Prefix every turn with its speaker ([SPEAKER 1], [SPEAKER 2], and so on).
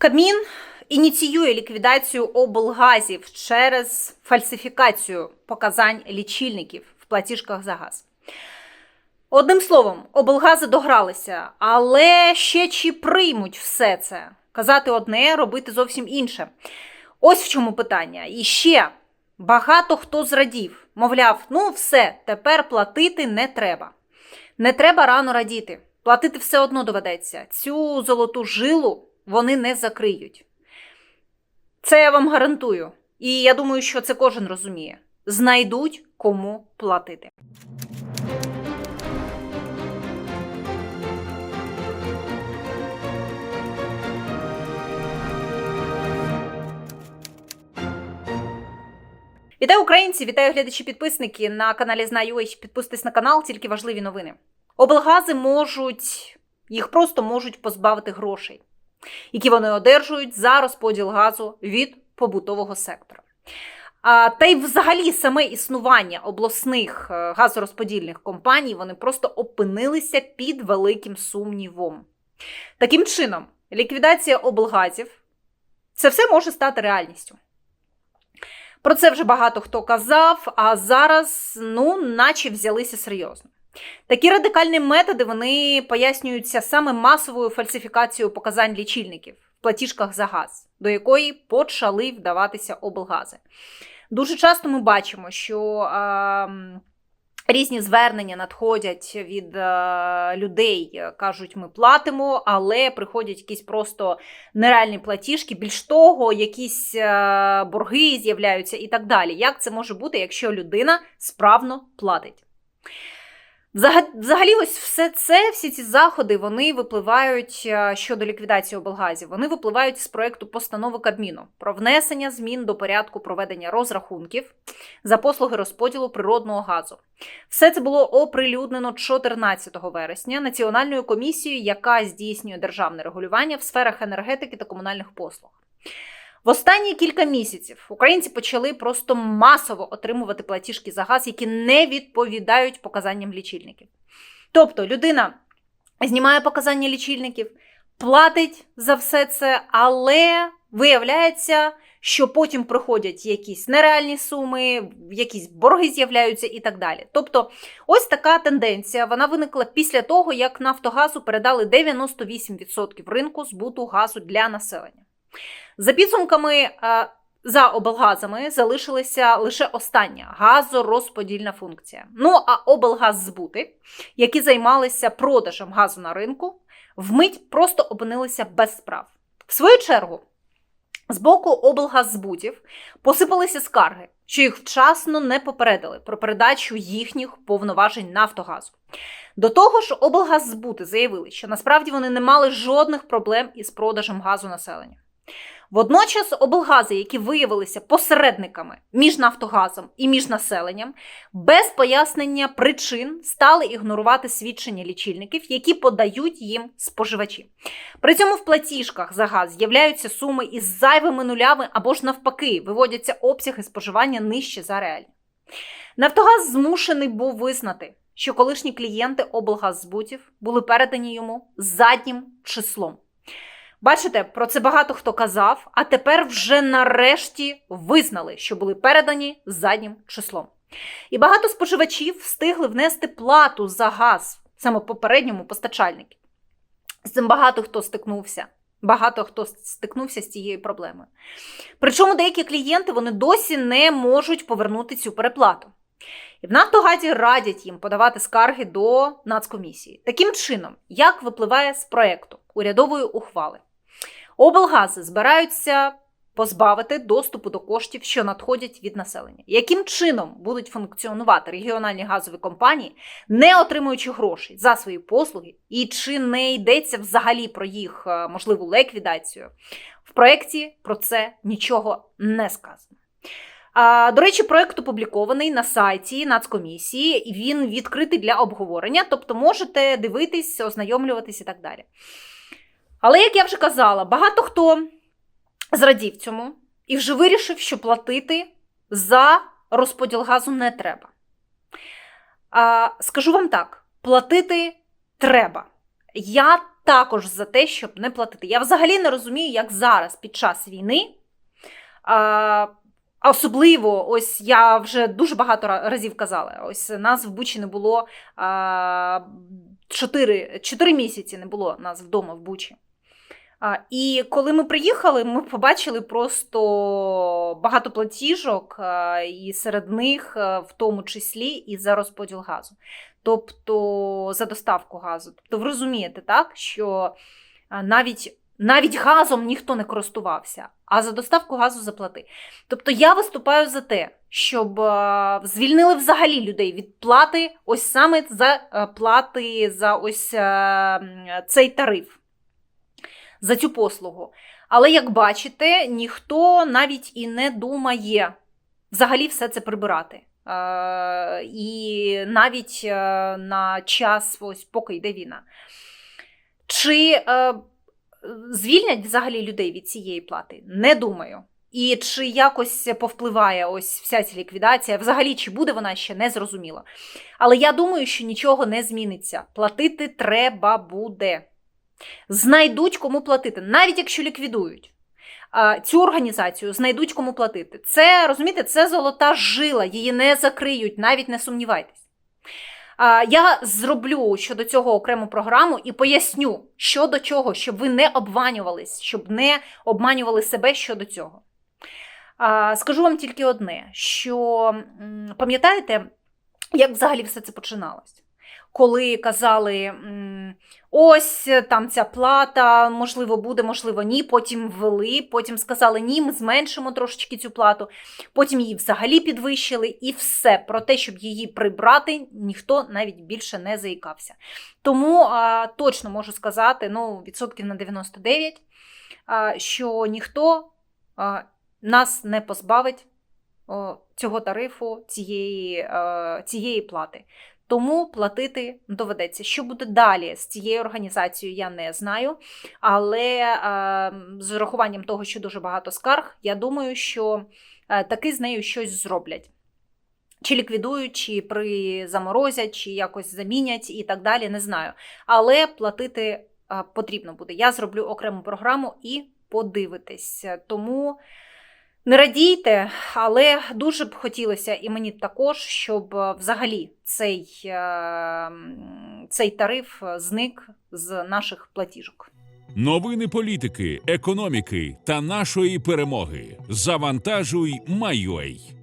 [SPEAKER 1] Кабмін ініціює ліквідацію облгазів через фальсифікацію показань лічильників в платіжках за газ. Одним словом, облгази догралися, але ще чи приймуть все це? Казати одне, робити зовсім інше. Ось в чому питання. І ще багато хто зрадів. Мовляв, ну все, тепер платити не треба. Не треба рано радіти. Платити все одно доведеться. Цю золоту жилу вони не закриють. Це я вам гарантую. І я думаю, що це кожен розуміє. Знайдуть кому платити. Вітаю українці, вітаю глядачі-підписники на каналі Знаю. Підписуйтесь на канал, тільки важливі новини. Облгази можуть, їх просто можуть позбавити грошей, які вони одержують за розподіл газу від побутового сектора. Та й взагалі саме існування обласних е, газорозподільних компаній вони просто опинилися під великим сумнівом. Таким чином, ліквідація облгазів це все може стати реальністю. Про це вже багато хто казав, а зараз, ну, наче взялися серйозно. Такі радикальні методи вони пояснюються саме масовою фальсифікацією показань лічильників в платіжках за газ, до якої почали вдаватися облгази. Дуже часто ми бачимо, що а, різні звернення надходять від а, людей, кажуть, ми платимо, але приходять якісь просто нереальні платіжки, більш того, якісь а, борги з'являються і так далі. Як це може бути, якщо людина справно платить? Взагалі, ось все це, всі ці заходи, вони випливають е, щодо ліквідації облгазів. Вони випливають з проекту постанови Кабміну про внесення змін до порядку проведення розрахунків за послуги розподілу природного газу. Все це було оприлюднено 14 вересня Національною комісією, яка здійснює державне регулювання в сферах енергетики та комунальних послуг. В останні кілька місяців українці почали просто масово отримувати платіжки за газ, які не відповідають показанням лічильників. Тобто людина знімає показання лічильників, платить за все це, але виявляється, що потім приходять якісь нереальні суми, якісь борги з'являються і так далі. Тобто, ось така тенденція вона виникла після того, як Нафтогазу передали 98% ринку збуту газу для населення. За підсумками, е, за облгазами залишилася лише остання газорозподільна функція. Ну а облгаззбути, які займалися продажем газу на ринку, вмить просто опинилися без справ. В свою чергу, з боку облгаззбутів посипалися скарги, що їх вчасно не попередили про передачу їхніх повноважень Нафтогазу. До того ж, облгаззбути заявили, що насправді вони не мали жодних проблем із продажем газу населенню. Водночас облгази, які виявилися посередниками між Нафтогазом і між населенням, без пояснення причин стали ігнорувати свідчення лічильників, які подають їм споживачі. При цьому в платіжках за газ з'являються суми із зайвими нулями або ж навпаки, виводяться обсяги споживання нижче за реальні. Нафтогаз змушений був визнати, що колишні клієнти облгаззбутів були передані йому заднім числом. Бачите, про це багато хто казав, а тепер вже нарешті визнали, що були передані заднім числом. І багато споживачів встигли внести плату за газ саме попередньому постачальнику. З цим багато хто стикнувся. Багато хто стикнувся з цією проблемою. Причому деякі клієнти вони досі не можуть повернути цю переплату. І в Нафтогазі радять їм подавати скарги до Нацкомісії. Таким чином, як випливає з проєкту урядової ухвали, облгази збираються позбавити доступу до коштів, що надходять від населення. Яким чином будуть функціонувати регіональні газові компанії, не отримуючи грошей за свої послуги, і чи не йдеться взагалі про їх е, можливу ліквідацію? В проєкті про це нічого не сказано. До речі, проєкт опублікований на сайті Нацкомісії, і він відкритий для обговорення, тобто можете дивитись, ознайомлюватись і так далі. Але, як я вже казала, багато хто зрадів цьому і вже вирішив, що платити за розподіл газу не треба. А, Скажу вам так: платити треба. Я також за те, щоб не платити. Я взагалі не розумію, як зараз під час війни. А, Особливо, ось я вже дуже багато разів казала. Ось нас в Бучі не було а, 4, 4 місяці не було нас вдома в Бучі. І коли ми приїхали, ми побачили просто багато платіжок, і серед них, в тому числі, і за розподіл газу, тобто за доставку газу. Тобто, ви розумієте, так, що навіть, навіть газом ніхто не користувався, а за доставку газу заплати. Тобто я виступаю за те, щоб е, звільнили взагалі людей від плати, ось саме за е, плати за ось е, цей тариф, за цю послугу. Але як бачите, ніхто навіть і не думає взагалі все це прибирати. Е, І навіть е, на час, ось поки йде війна. Чи е, звільнять взагалі людей від цієї плати? Не думаю. І чи якось повпливає ось вся ця ліквідація? Взагалі, чи буде вона ще не зрозуміло. Але я думаю, що нічого не зміниться. Платити треба буде. Знайдуть кому платити, навіть якщо ліквідують. Цю організацію знайдуть кому платити. Це розумієте, це золота жила, її не закриють, навіть не сумнівайтесь. Я зроблю щодо цього окрему програму і поясню, що до чого, щоб ви не обманювались, щоб не обманювали себе щодо цього. Скажу вам тільки одне: що пам'ятаєте, як взагалі все це починалось? Коли казали, ось там ця плата, можливо, буде, можливо, ні. Потім ввели, потім сказали, ні, ми зменшимо трошечки цю плату, потім її взагалі підвищили, і все про те, щоб її прибрати, ніхто навіть більше не заїкався. Тому а, точно можу сказати, ну, відсотків на 99, а, що ніхто а, нас не позбавить цього тарифу, цієї, е, цієї плати. Тому платити доведеться. Що буде далі з цією організацією, я не знаю. Але е, з урахуванням того, що дуже багато скарг, я думаю, що е, таки з нею щось зроблять. Чи ліквідують, чи призаморозять, чи якось замінять і так далі, не знаю. Але платити е, потрібно буде. Я зроблю окрему програму і подивитесь. Тому. Не радійте, але дуже б хотілося, і мені також, щоб е, взагалі цей, е, цей тариф е, зник з наших платіжок.
[SPEAKER 2] Новини політики, економіки та нашої перемоги. Завантажуй Майой.